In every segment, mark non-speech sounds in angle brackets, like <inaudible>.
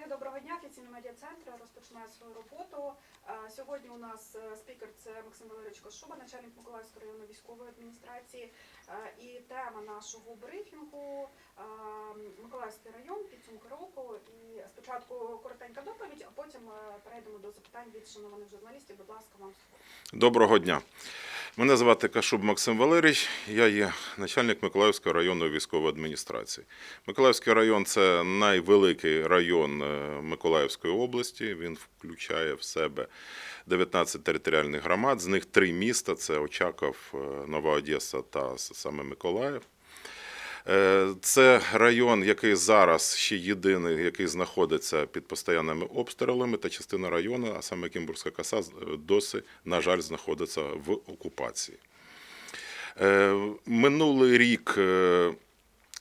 Колеги, доброго дня. Офіційний медіа-центр розпочинає свою роботу. Е, Сьогодні у нас е, спікер це Максим Валерійович Кошуба, начальник Миколаївської районної військової адміністрації. Е, І тема нашого брифінгу Миколаївський район, підсумки року. І спочатку коротенька доповідь, а потім перейдемо до запитань від шанованих журналістів. Будь ласка, вам слово. Доброго дня. Мене звати Кашуб Максим Валерій, Я є начальник Миколаївської районної військової адміністрації. Миколаївський район це найвеликий район е, Миколаївської області. Він включає в себе 19 територіальних громад. З них три міста: це Очаков, е, Нова Одеса та саме Миколаїв. Е, Це район, який зараз ще єдиний, який знаходиться під постійними обстрілами, та частина району, а саме Кімбурська коса, е, досі, на жаль, знаходиться в окупації. Е, Минулий рік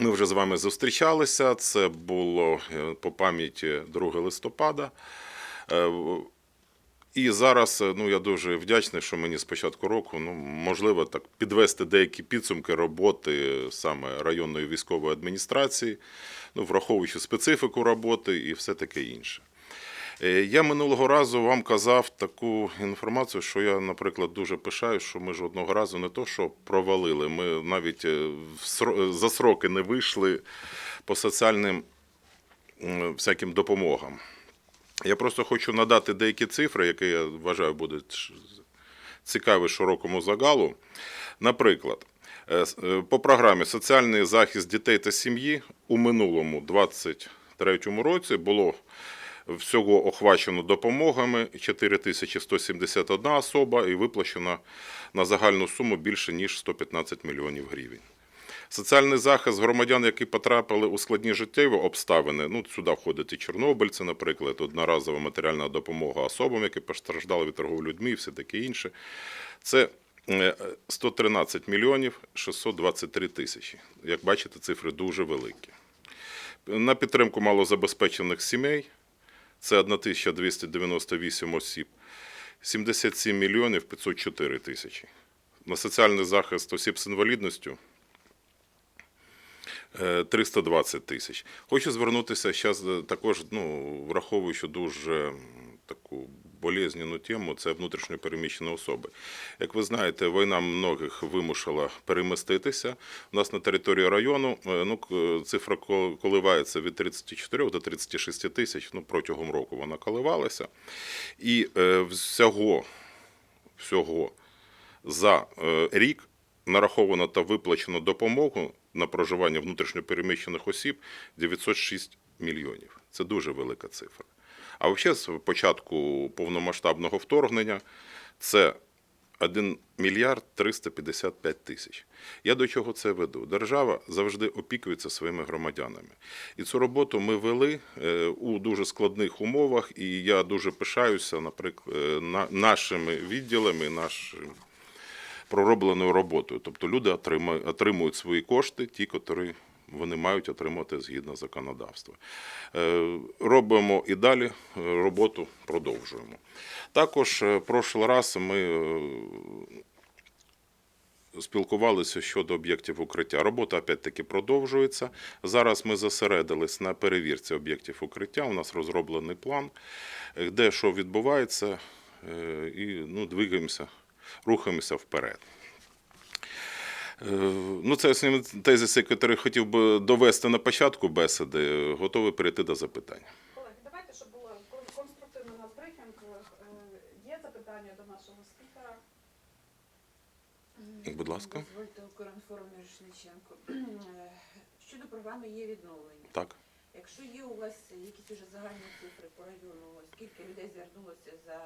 ми вже з вами зустрічалися. Це було по пам'яті 2 листопада. Е, і зараз е, ну, я дуже вдячний, що мені з початку року ну, можливо так підвести деякі підсумки роботи саме районної військової адміністрації, ну, враховуючи специфіку роботи і все таке інше. Е, Я минулого разу вам казав таку інформацію, що я, наприклад, дуже пишаю, що ми жодного разу не то, що провалили. Ми навіть е, за сроки не вийшли по соціальним всяким допомогам. Я просто хочу надати деякі цифри, які я вважаю будуть цікаві широкому загалу. Наприклад, е, е, по програмі Соціальний захист дітей та сім'ї у минулому 23 році було всього охвачено допомогами 4171 особа і виплачено на загальну суму більше ніж 115 мільйонів гривень. Соціальний захист громадян, які потрапили у складні життєві обставини, ну сюди входять і чорнобильці, наприклад, одноразова матеріальна допомога особам, які постраждали від торговлі людьми, і все таке інше. Це е, 113 мільйонів 623 тисячі. Як бачите, цифри дуже великі. На підтримку малозабезпечених сімей це 1298 осіб, 77 мільйонів 504 тисячі. На соціальний захист осіб з інвалідністю е, 320 тисяч. Хочу звернутися зараз також, ну, враховуючи дуже таку болезненну тему, це внутрішньо переміщені особи. Як ви знаєте, війна многих вимушила переміститися. У нас на території району е, ну, цифра ко- коливається від 34 до 36 тисяч. Ну, протягом року вона коливалася. І е, всього, всього за е, рік нараховано та виплачено допомогу на проживання внутрішньопереміщених осіб 906 мільйонів. Це дуже велика цифра. А взагалі, з початку повномасштабного вторгнення це 1 мільярд 355 тисяч. Я до чого це веду? Держава завжди опікується своїми громадянами. І цю роботу ми вели е, у дуже складних умовах, і я дуже пишаюся, наприклад, е, нашими відділами, нашим проробленою роботою. Тобто люди отримують свої кошти, ті, які вони мають отримати згідно законодавства. Е, Робимо і далі е, роботу продовжуємо. Також е, прошлий раз ми спілкувалися щодо об'єктів укриття. Робота опять-таки продовжується. Зараз ми зосередились на перевірці об'єктів укриття. У нас розроблений план, де що відбувається, і ну, двигаємося, рухаємося вперед. Е, Ну, це основні тезиси, які хотів би довести на початку бесіди. Готовий перейти до запитань. Колеги, давайте, щоб було кон- конструктивний у нас брифінг. Е, Є запитання до нашого спікера? Будь ласка. Дозвольте Укрінформ Мірошниченко. Е, Щодо програми є відновлення. Так. Якщо є у вас якісь уже загальні цифри по району, скільки людей звернулося за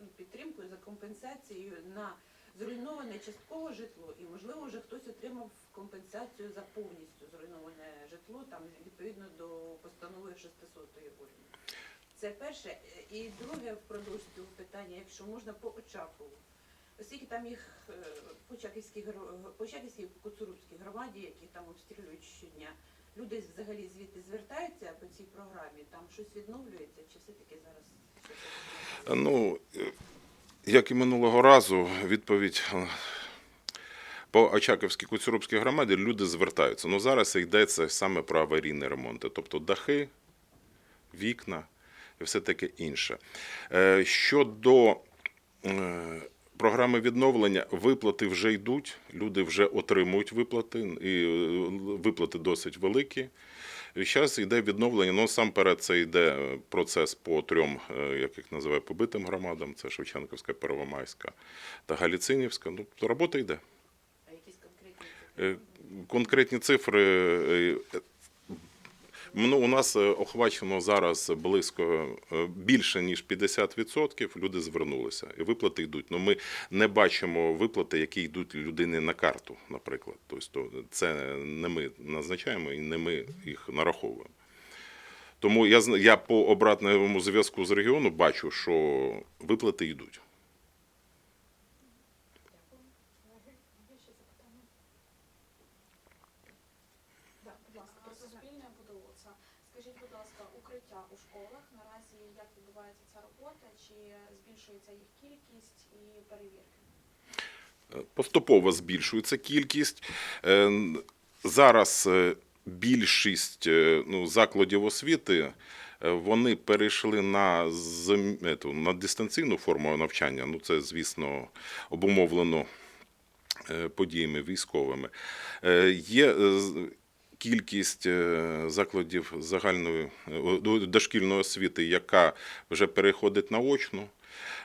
ну, підтримкою, за компенсацією на зруйноване частково житло, і можливо вже хтось отримав компенсацію за повністю зруйноване житло, там відповідно до постанови 600 уряду. Це перше. І друге впродовж цього питання, якщо можна по Очакову. Оскільки там їх е, по Чаківській по Чаківській Куцурубській громаді, які там обстрілюють щодня, люди взагалі звідти звертаються по цій програмі, там щось відновлюється, чи все-таки зараз? Ну, як і минулого разу, відповідь е, по Очаковській Куцюрубській громаді люди звертаються. Ну зараз йдеться саме про аварійні ремонти, тобто дахи, вікна і все таке інше. Е, Щодо е, програми відновлення, виплати вже йдуть, люди вже отримують виплати, і е, виплати досить великі. І Зараз йде відновлення. Ну, насамперед, це йде процес по трьом, е, як їх називаю, побитим громадам: це Шевченківська, Первомайська та Галіцинівська. Ну, робота йде. А якісь конкретні Е, Конкретні цифри. Е, е, Ну, у нас е, охвачено зараз близько е, більше ніж 50% люди звернулися, і виплати йдуть. Ну ми не бачимо виплати, які йдуть людині на карту, наприклад. Тобто, це не ми назначаємо і не ми їх нараховуємо. Тому я я по обратному зв'язку з регіону бачу, що виплати йдуть. Будь ласка, президент. Суспільне будовоця. Скажіть, будь ласка, укриття у школах наразі як відбувається ця робота? Чи збільшується їх кількість і перевірки? Поступово збільшується кількість. Е, Зараз е, більшість е, ну, закладів освіти е, вони перейшли на, на дистанційну форму навчання. Ну, це, звісно, обумовлено е, подіями військовими. Е, Є е, кількість е, закладів загальної е, дошкільної освіти, яка вже переходить на очну.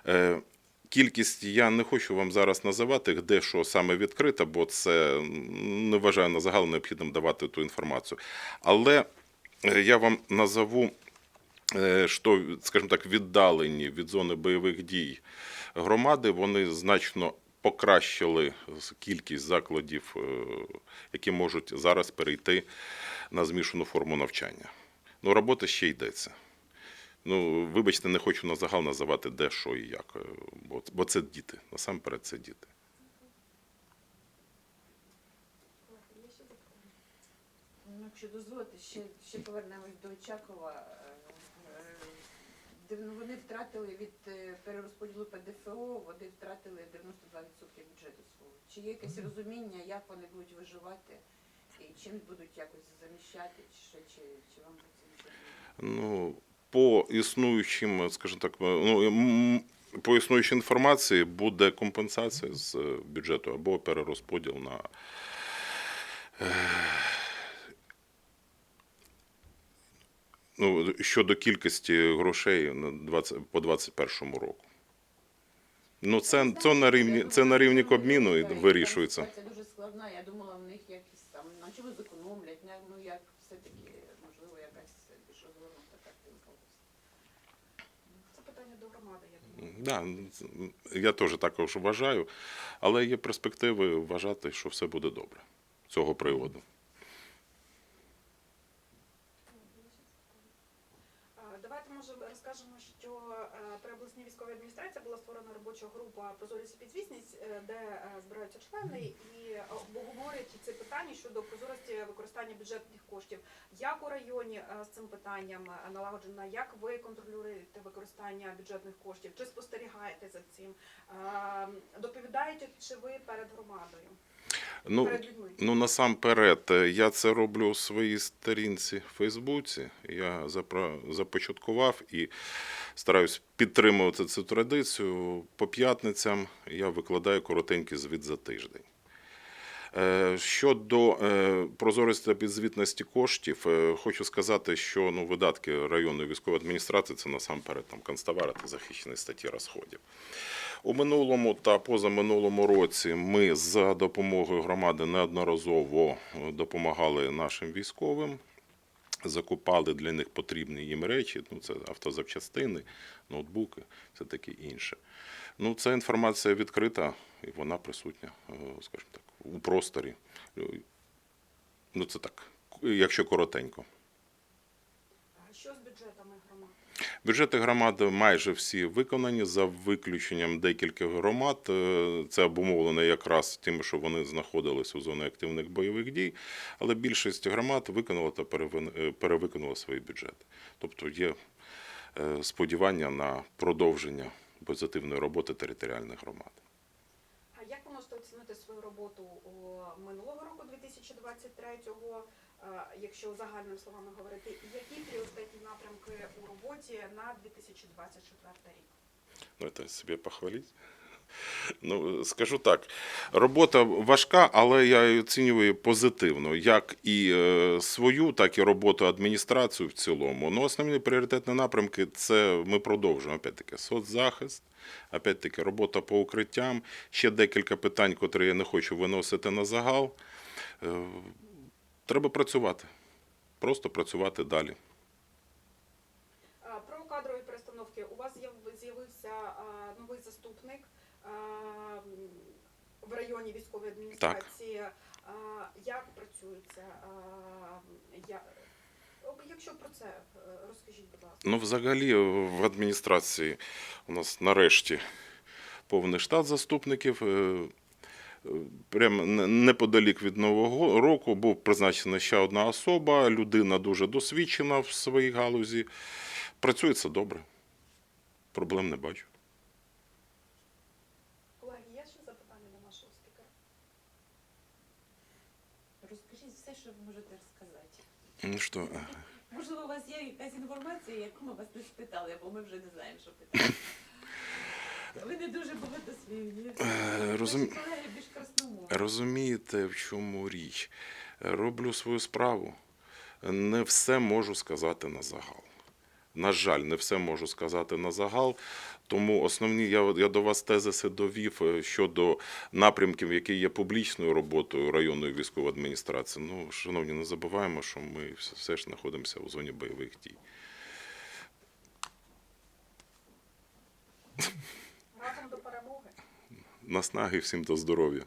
Е, Кількість я не хочу вам зараз називати, де що саме відкрито, бо це не вважаю на загал необхідним давати ту інформацію. Але я вам назову, що, скажімо так, віддалені від зони бойових дій громади, вони значно покращили кількість закладів, е, які можуть зараз перейти на змішану форму навчання. Ну, робота ще йдеться. Ну, вибачте, не хочу на загал називати де, що і як, е, бо, це діти. Насамперед, це діти. Ну, якщо дозволите, ще, ще повернемось до Очакова. Е, е, де Вони втратили від е, перерозподілу ПДФО, вони втратили 92% бюджету свого. Чи є якесь розуміння, як вони будуть виживати і чим будуть якось заміщати, чи, що, чи, чи вам це Ну, по існуючим, скажімо так, ну, по існуючій інформації буде компенсація з е, бюджету або перерозподіл на. Ну, щодо кількості грошей на 20, по 2021 року. Ну, це, це, на рівні, це на рівні Кабміну і вирішується. Це дуже складна. Я думала, в них якісь там, на чому зекономлять, на- ну як все-таки, можливо, якась більш розгорнута картинка. Це питання до громади, я думаю. Да, я теж також вважаю, але є перспективи вважати, що все буде добре з цього приводу. Давайте може розкажемо, що е, при обласній військовій адміністрації була створена робоча група прозорість і підзвісність, е, де е, збираються члени і обговорюють ці питання щодо прозорості використання бюджетних коштів. Як у районі з цим питанням налагоджено, як ви контролюєте використання бюджетних коштів? Чи спостерігаєте за цим? Доповідаєте чи ви перед громадою, Ну, перед людьми? ну насамперед, е, я це роблю у своїй сторінці в Фейсбуці. Я запра- започаткував і стараюсь підтримувати цю традицію. По п'ятницям я викладаю коротенький звіт за тиждень. Е, Щодо е, прозорості та підзвітності коштів, е, хочу сказати, що ну, видатки районної військової адміністрації це насамперед там констовари та захищені статті розходів. У минулому та позаминулому році ми за допомогою громади неодноразово допомагали нашим військовим. Закупали для них потрібні їм речі, ну це автозапчастини, ноутбуки, це таке інше. Ну, ця інформація відкрита і вона присутня, скажімо так, у просторі. Е, Ну, це так, якщо коротенько. А Що з бюджетами громад? Бюджети громад майже всі виконані за виключенням декількох громад. Е, Це обумовлено якраз тим, що вони знаходились у зоні активних бойових дій, але більшість громад виконала та е, перевиконала свої бюджети. Тобто є е, сподівання на продовження позитивної роботи територіальних громад. А як ви можете роботу минулого року, 2023-го, е, якщо загальними словами говорити, які пріоритетні напрямки у роботі на 2024 рік? Ну, это себе похвалить. Ну, скажу так, робота важка, але я оцінюю позитивно, як і е, свою, так і роботу адміністрації в цілому. Ну, основні пріоритетні напрямки це ми продовжуємо. Опять-таки, соцзахист, опять-таки, робота по укриттям. Ще декілька питань, котрі я не хочу виносити на загал. Е, Треба працювати. Просто працювати далі. Про кадрові перестановки. У вас з'явився новий заступник в районі військової адміністрації. Е, Як працюється? Е, Якщо про це е, розкажіть, будь ласка. Ну, взагалі, в адміністрації у нас нарешті повний штат заступників. Е, е, Прямо неподалік від Нового року був призначена ще одна особа, людина дуже досвідчена в своїй галузі. Працюється добре. Проблем не бачу. Колеги, є ще запитання до нашого спікера? Розкажіть все, що ви можете розказати. Ну що, е, Можливо, у вас є якась інформація, яку ми вас не спитали, бо ми вже не знаємо, що питати. <laughs> Ви не дуже багатослівні. Е, розум- розумієте, в чому річ? Роблю свою справу. Не все можу сказати на загал. На жаль, не все можу сказати на загал. Тому основні я, я до вас тезиси довів е, щодо напрямків, які є публічною роботою районної військової адміністрації. Ну, шановні, не забуваємо, що ми все- все ж знаходимося у зоні бойових дій. Разом до перемоги. Наснаги всім до здоров'я.